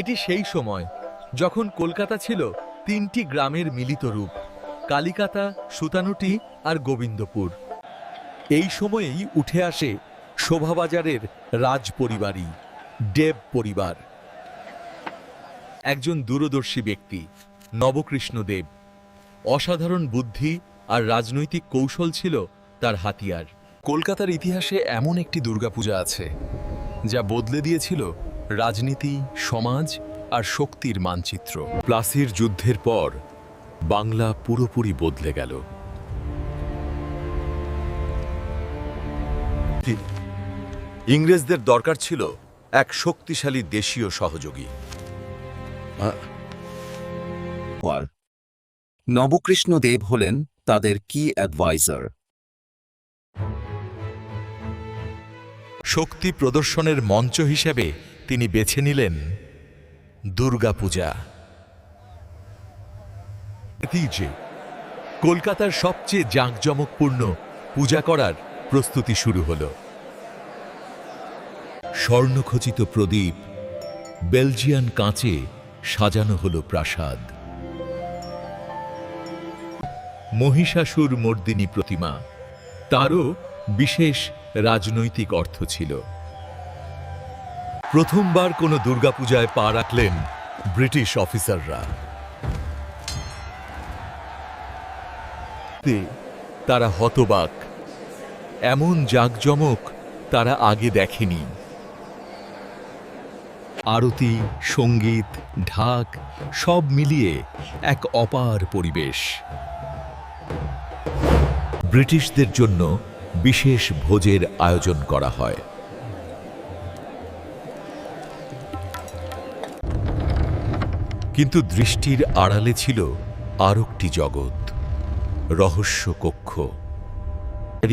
এটি সেই সময় যখন কলকাতা ছিল তিনটি গ্রামের মিলিত রূপ, কালিকাতা, সুতানুটি আর গোবিন্দপুর। এই সময়েই উঠে আসে শোভাবাজারের রাজ পরিবারই দেব পরিবার। একজন দূরদর্শী ব্যক্তি, নবকৃষ্ণ দেব। অসাধারণ বুদ্ধি আর রাজনৈতিক কৌশল ছিল তার হাতিয়ার। কলকাতার ইতিহাসে এমন একটি দুর্গাপূজা আছে, যা বদলে দিয়েছিল রাজনীতি সমাজ আর শক্তির মানচিত্র। প্লাসির যুদ্ধের পর বাংলা পুরোপুরি বদলে গেল। ইংরেজদের দরকার ছিল এক শক্তিশালী দেশীয় সহযোগী। নবকৃষ্ণ দেব হলেন তাদের কি অ্যাডভাইজার শক্তি প্রদর্শনের মঞ্চ হিসেবে তিনি বেছে নিলেন দুর্গাপূজা। কলকাতার সবচেয়ে জাঁকজমকপূর্ণ পূজা করার প্রস্তুতি শুরু হল। স্বর্ণখচিত প্রদীপ বেলজিয়ান কাঁচে সাজানো হল প্রাসাদ। মহিষাসুর মর্দিনী প্রতিমা, তারও বিশেষ রাজনৈতিক অর্থ ছিল। প্রথমবার কোনো দুর্গাপূজায় পা রাখলেন ব্রিটিশ অফিসাররা। তারা হতবাক। এমন জাঁকজমক তারা আগে দেখেনি। আরতি, সংগীত, ঢাক সব মিলিয়ে এক অপার পরিবেশ। ব্রিটিশদের জন্য বিশেষ ভোজের আয়োজন করা হয়। কিন্তু দৃষ্টির আড়ালে ছিল আর একটি জগৎ, রহস্য কক্ষ।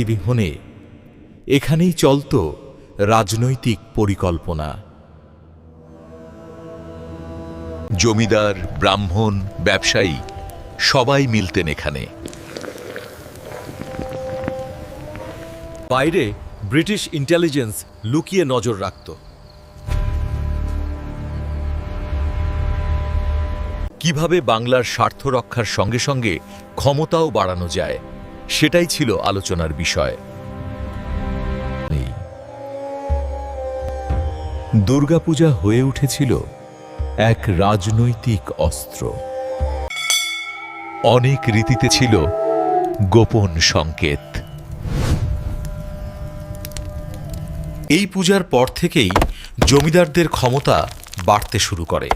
বিহনে এখানেই চলত রাজনৈতিক পরিকল্পনা। জমিদার, ব্রাহ্মণ, ব্যবসায়ী, সবাই মিলতেন এখানে। বাইরে ব্রিটিশ ইন্টেলিজেন্স লুকিয়ে নজর রাখত। কীভাবে বাংলার স্বার্থ রক্ষার সঙ্গে সঙ্গে ক্ষমতাও বাড়ানো যায়, সেটাই ছিল আলোচনার বিষয়। দুর্গাপূজা হয়ে উঠেছিল এক রাজনৈতিক অস্ত্র। অনেক রীতিতে ছিল গোপন সংকেত। এই পূজার পর থেকেই জমিদারদের ক্ষমতা বাড়তে শুরু করে।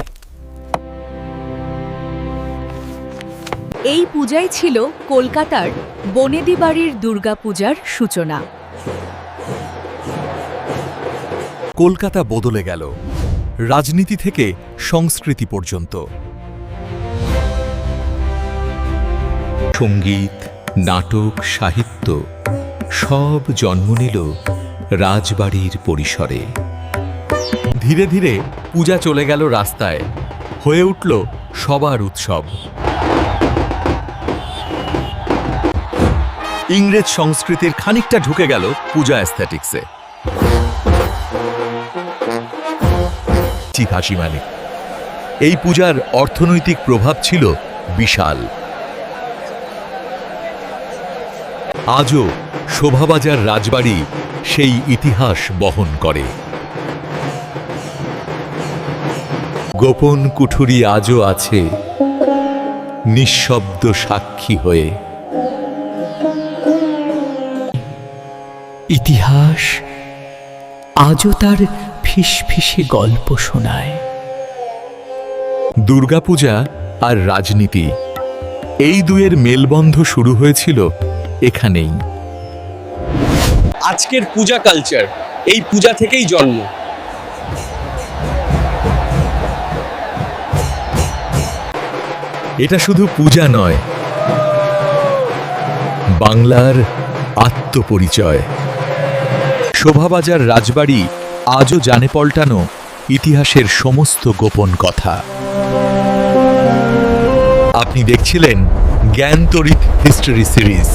এই পূজাই ছিল কলকাতার বনেদি বাড়ির দুর্গাপূজার সূচনা। কলকাতা বদলে গেল রাজনীতি থেকে সংস্কৃতি পর্যন্ত। সংগীত নাটক সাহিত্য সব জন্ম নিল রাজবাড়ির পরিসরে। ধীরে ধীরে পূজা চলে গেল রাস্তায় হয়ে উঠল সবার উৎসব। ইংরেজ সংস্কৃতির খানিকটা ঢুকে গেল পূজা অ্যাস্থেটিক্সে হাসি মানে। এই পূজার অর্থনৈতিক প্রভাব ছিল বিশাল। আজও শোভাবাজার রাজবাড়ি সেই ইতিহাস বহন করে। গোপন কুঠুরি আজও আছে নিঃশব্দ সাক্ষী হয়ে। ইতিহাস আজও তার ফিসফিসে গল্প শোনায়। দুর্গাপূজা আর রাজনীতি এই দুয়ের মেলবন্ধ শুরু হয়েছিল এখানেই। আজকের পূজা কালচার এই পূজা থেকেই জন্ম। এটা শুধু পূজা নয় বাংলার আত্মপরিচয়। শোভাবাজার রাজবাড়ি আজও জানে পল্টানো ইতিহাসের সমস্ত গোপন কথা। আপনি দেখছিলেন জ্ঞান তরিত হিস্টোরি সিরিজ